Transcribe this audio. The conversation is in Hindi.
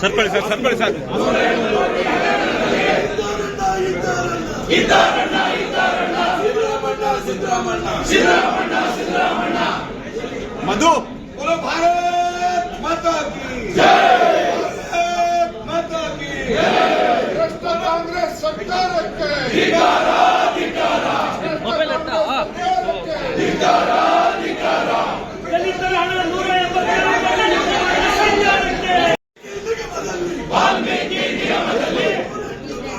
ಸರ್ಪಳಿ ಸರ್ ಸರ್ಪಳಿ ಸರ್ ಮಧು बोलो भारत माता की भारत माता की ಭ್ರಷ್ಟ ಕಾಂಗ್ರೆಸ್ ಸರ್ಕಾರಕ್ಕೆ ಮೊಬೈಲ್